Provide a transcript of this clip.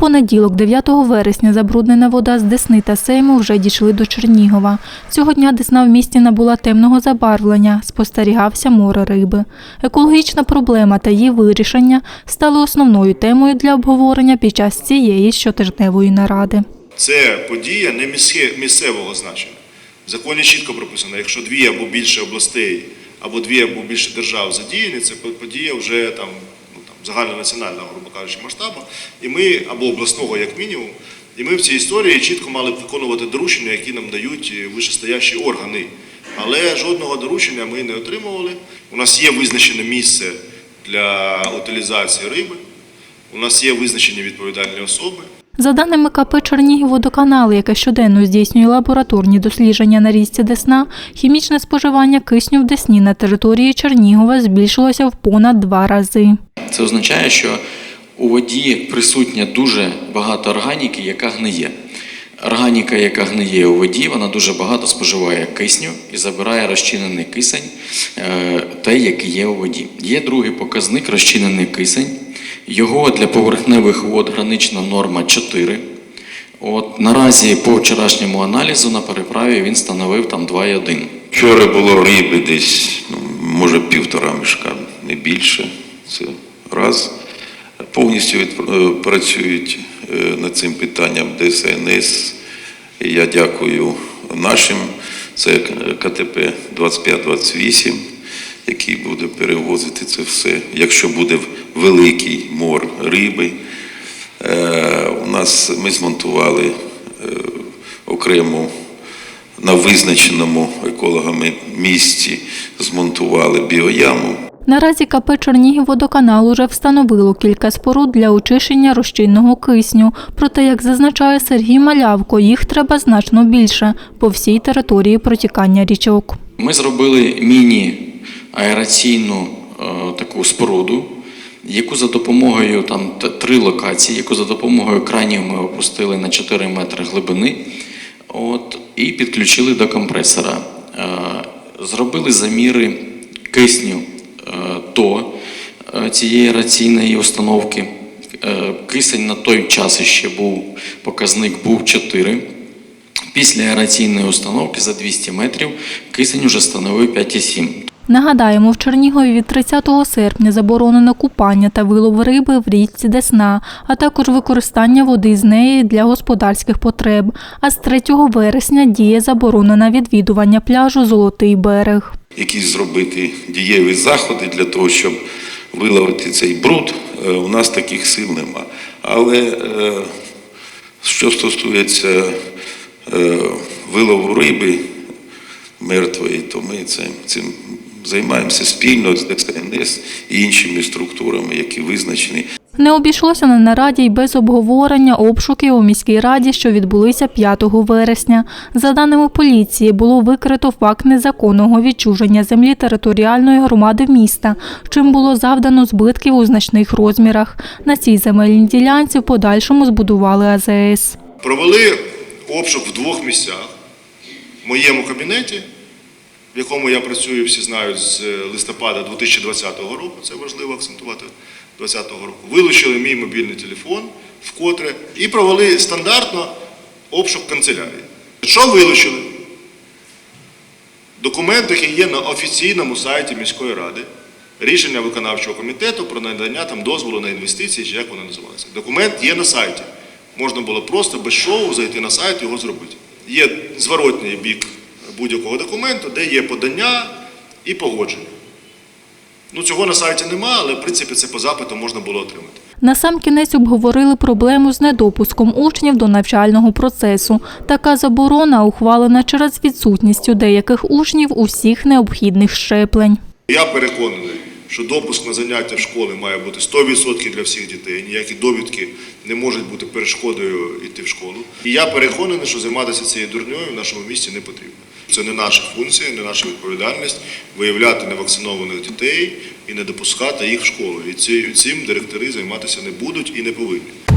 понеділок, 9 вересня, забруднена вода з Десни та Сейму вже дійшли до Чернігова. Цього дня Десна в місті набула темного забарвлення, спостерігався море риби. Екологічна проблема та її вирішення стали основною темою для обговорення під час цієї щотижневої наради. Це подія не місце- місцевого значення. В законі чітко прописано, якщо дві або більше областей, або дві або більше держав задіяні, це подія вже там загальнонаціонального, грубо кажучи, масштабу, і ми або обласного, як мінімум. І ми в цій історії чітко мали б виконувати доручення, які нам дають е, вищестоящі органи. Але жодного доручення ми не отримували. У нас є визначене місце для утилізації риби, у нас є визначені відповідальні особи. За даними КП Чернігівводоканал, яке щоденно здійснює лабораторні дослідження на річці Десна, хімічне споживання кисню в Десні на території Чернігова збільшилося в понад два рази. Це означає, що у воді присутня дуже багато органіки, яка гниє. Органіка, яка гниє у воді, вона дуже багато споживає кисню і забирає розчинений кисень, е, той, який є у воді. Є другий показник розчинений кисень. Його для поверхневих вод гранична норма 4. От наразі по вчорашньому аналізу на переправі він становив там 2,1. Вчора було риби десь, ну, може, півтора мішка, не більше. Це раз. Повністю е, працюють е, над цим питанням ДСНС. Я дякую нашим. Це КТП 2528, який буде перевозити це все. Якщо буде великий мор риби, Е, у нас ми змонтували окремо на визначеному екологами місці змонтували біояму. Наразі КП Чернігівводоканал уже встановило кілька споруд для очищення розчинного кисню. Проте, як зазначає Сергій Малявко, їх треба значно більше по всій території протікання річок. Ми зробили міні-аераційну е, таку споруду, яку за допомогою там три локації, яку за допомогою кранів ми опустили на 4 метри глибини от, і підключили до компресора. Е, Зробили заміри кисню до е, цієї раційної установки. Е, Кисень на той час ще був, показник був 4. Після аераційної установки за 200 метрів кисень уже становив 5,7. Нагадаємо, в Чернігові від 30 серпня заборонено купання та вилов риби в річці Десна, а також використання води з неї для господарських потреб. А з 3 вересня діє заборона на відвідування пляжу Золотий берег. Якісь зробити дієві заходи для того, щоб виловити цей бруд. Е, У нас таких сил нема. Але е, що стосується е, вилову риби мертвої, то ми цим, цим займаємося спільно з ДСНС і іншими структурами, які визначені. Не обійшлося на нараді й без обговорення обшуків у міській раді, що відбулися 5 вересня. За даними поліції, було викрито факт незаконного відчуження землі територіальної громади міста, чим було завдано збитків у значних розмірах. На цій земельній ділянці в подальшому збудували АЗС. Провели обшук в двох місцях. В моєму кабінеті, в якому я працюю, всі знають з е, листопада 2020 року, це важливо акцентувати 2020 року. Вилучили мій мобільний телефон вкотре і провели стандартно обшук канцелярії. Що вилучили? Документ, який є на офіційному сайті міської ради, рішення виконавчого комітету про надання там дозволу на інвестиції, чи як воно називається. Документ є на сайті. Можна було просто без шоу зайти на сайт і його зробити. Є зворотній бік будь-якого документу, де є подання і погодження. Ну, цього на сайті немає, але в принципі це по запиту можна було отримати. На сам кінець обговорили проблему з недопуском учнів до навчального процесу. Така заборона ухвалена через відсутність у деяких учнів усіх необхідних щеплень. Я переконаний, що допуск на заняття в школи має бути 100% для всіх дітей. Ніякі довідки не можуть бути перешкодою йти в школу. І я переконаний, що займатися цією дурньою в нашому місті не потрібно. Це не наша функція, не наша відповідальність виявляти невакцинованих дітей і не допускати їх в школу. І цим директори займатися не будуть і не повинні.